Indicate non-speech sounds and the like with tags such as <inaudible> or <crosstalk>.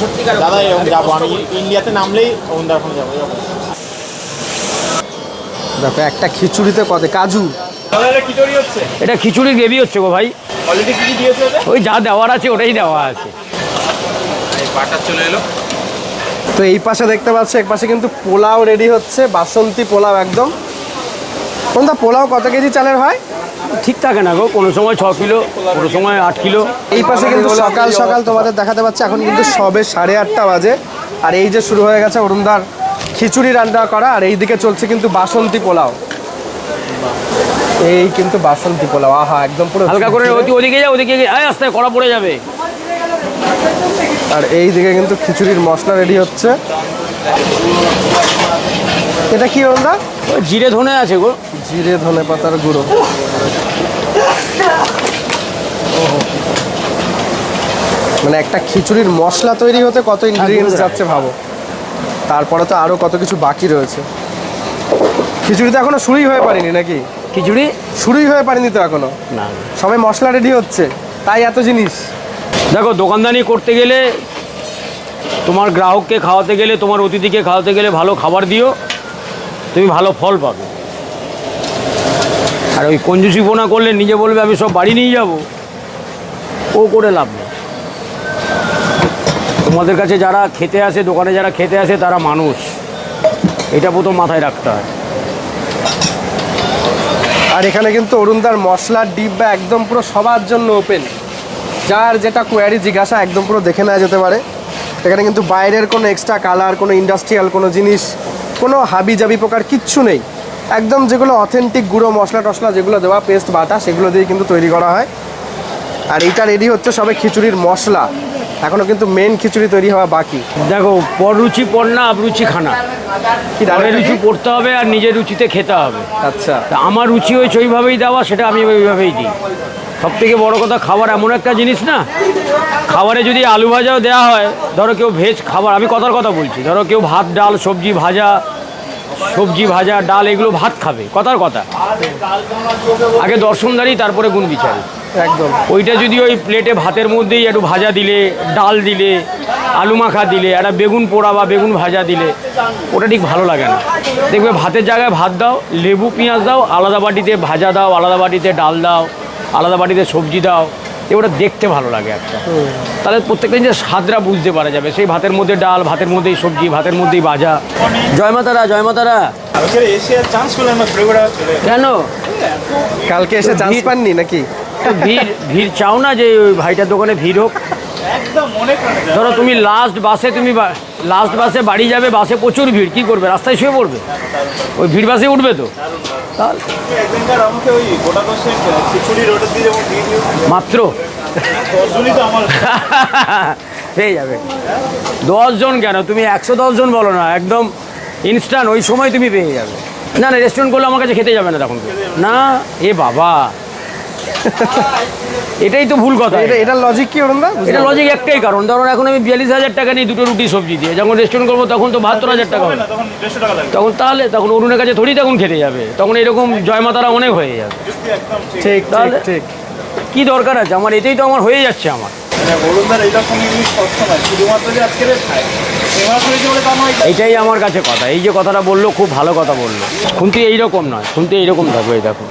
সত্যিকার দাদা এরকম যাব। আমি ইন্ডিয়াতে নামলেই অরুণদার যাব দেখো একটা খিচুড়িতে কত? কাজু। এটা খিচুড়ি হচ্ছে? গ্রেভি হচ্ছে গো ভাই। অলরেডি কি কি দিয়েছে ওতে ওই যা দেওয়ার আছে ওটাই দেওয়া আছে। বাটার চলে এলো। তো এই পাশে দেখতে পাচ্ছ এক পাশে কিন্তু পোলাও রেডি হচ্ছে বাসন্তী পোলাও একদম। কোনটা পোলাও কত কেজি চালের হয়? ঠিক থাকে না গো কোনো সময় ছ কিলো কোনো সময় আট কিলো। এই পাশে কিন্তু সকাল সকাল তোমাদের দেখাতে পাচ্ছি এখন কিন্তু সবে সাড়ে আটটা বাজে। আর এই যে শুরু হয়ে গেছে অরুণদার খিচুড়ি রান্না করা আর এই দিকে চলছে কিন্তু বাসন্তী পোলাও। এই কিন্তু বাসন্তী পোলাও আহা একদম পুরো হালকা করে ওদি- ওদিকে যা ওদিকে গিয়ে আয় আস্তে কড়া পড়ে যাবে। আর এই দিকে কিন্তু খিচুড়ির মশলা রেডি হচ্ছে। এটা কি অরুণদা? জিরে ধনে আছে গো। জিরে ধনে পাতার গুঁড়ো। মানে একটা খিচুড়ির মশলা তৈরি হতে কত ইনগ্রিডিয়েন্টস যাচ্ছে ভাবো। তারপরে তো আরও কত কিছু বাকি রয়েছে। খিচুড়ি তো এখনও শুরুই হয়ে পারিনি নাকি? খিচুড়ি? শুরুই হয়ে পারিনি তো এখনও? না। সবাই মশলা রেডি হচ্ছে। তাই এত জিনিস। দেখো দোকানদানি করতে গেলে তোমার গ্রাহককে খাওয়াতে গেলে তোমার অতিথিকে খাওয়াতে গেলে ভালো খাবার দিও। তুমি ভালো ফল পাবে। আর ওই কঞ্জুসিপোনা করলে নিজে বলবে, আমি সব বাড়ি নিয়ে যাব। ও করে লাভ নেই। তোমাদের কাছে যারা খেতে আসে, দোকানে যারা খেতে আসে, তারা মানুষ। এটা প্রথম মাথায় রাখতে হয়। আর এখানে কিন্তু অরুণদার মশলার ডিব্বা একদম পুরো সবার জন্য ওপেন যার যেটা কোয়ারি জিজ্ঞাসা, একদম পুরো দেখে নেওয়া যেতে পারে। এখানে কিন্তু বাইরের কোনো এক্সট্রা কালার কোনো ইন্ডাস্ট্রিয়াল কোনো জিনিস কোনো হাবি জাবি প্রকার কিচ্ছু নেই। একদম যেগুলো অথেন্টিক গুঁড়ো মশলা টশলা যেগুলো দেওয়া পেস্ট বাটা সেগুলো দিয়ে কিন্তু তৈরি করা হয়। আর এইটা রেডি হচ্ছে সবে খিচুড়ির মশলা। এখনও কিন্তু মেন খিচুড়ি তৈরি হওয়া বাকি। দেখো পর রুচি পর না আবরুচি খানা। কি পরের রুচি পড়তে হবে আর নিজের রুচিতে খেতে হবে। আচ্ছা। আমার রুচি হয়েছে ওইভাবেই দেওয়া সেটা আমি ওইভাবেই দিই। সব থেকে বড় কথা খাবার এমন একটা জিনিস না খাবারে যদি আলু ভাজাও দেওয়া হয় ধরো কেউ ভেজ খাবার আমি কথার কথা বলছি ধরো কেউ ভাত ডাল সবজি ভাজা সবজি ভাজা ডাল এগুলো ভাত খাবে কথার কথা। আগে দর্শনদারি তারপরে গুণ বিচারি। একদম। ওইটা যদি ওই প্লেটে ভাতের মধ্যেই একটু ভাজা দিলে ডাল দিলে আলু মাখা দিলে একটা বেগুন পোড়া বা বেগুন ভাজা দিলে ওটা ঠিক ভালো লাগে না। দেখবে ভাতের জায়গায় ভাত দাও লেবু পেঁয়াজ দাও আলাদা বাটিতে ভাজা দাও আলাদা বাটিতে ডাল দাও আলাদা বাটিতে সবজি দাও এ ওটা দেখতে ভালো লাগে একটা। তাহলে প্রত্যেকটা যে স্বাদরা বুঝতে পারা যাবে। সেই ভাতের মধ্যে ডাল ভাতের মধ্যেই সবজি ভাতের মধ্যেই ভাজা। জয় মাতারা জয় মাতারা। আজকে এসে চান্স পেলাম না ঘুরে ঘুরে চলে কেন? কালকে এসে চান্স পাননি নাকি? ভিড় ভিড় চাও না যে ওই ভাইটার দোকানে ভিড় হোক? একদম মনে করে ধরো তুমি লাস্ট বাসে তুমি লাস্ট বাসে বাড়ি যাবে বাসে প্রচুর ভিড় কি করবে? রাস্তায় শুয়ে পড়বে? ওই ভিড় বাসে উঠবে তো? মাত্র? দশজনই তো আমার। <laughs> পেয়ে যাবে। জন কেন? তুমি একশো জন বলো না একদম ইনস্ট্যান্ট ওই সময় তুমি পেয়ে যাবে। না না রেস্টুরেন্ট করলে আমার কাছে খেতে যাবে না তখন। না এ বাবা এটাই তো ভুল কথা। এটা এটা লজিক কি অরুণদা? এটা লজিক একটাই কারণ। ধরুন এখন আমি বিয়াল্লিশ হাজার টাকা নিই দুটো রুটি সবজি দিয়ে যখন রেস্টুরেন্ট করব তখন তো বাহাত্তর হাজার টাকা হবে। তখন দেড়শো টাকা লাগবে তখন তাহলে তখন অরুণের কাছে থোড়ি তখন খেতে যাবে। তখন এরকম জয়মাতারা অনেক হয়ে যাবে। ঠিক ঠিক ঠিক তাহলে- ঠিক। কি দরকার আছে? আমার এটাই তো আমার হয়ে যাচ্ছে আমার। বলুনদার এইরকম জিনিস সবসময়। শুধুমাত্র যে আজকে খায়। ফেমাস হয়েছে বলে তা নয় এইটাই আমার কাছে কথা। এই যে কথাটা বলল খুব ভালো কথা বলল। খুন্তি এইরকম নয়। খুন্তি এইরকম থাকবে এই দেখো।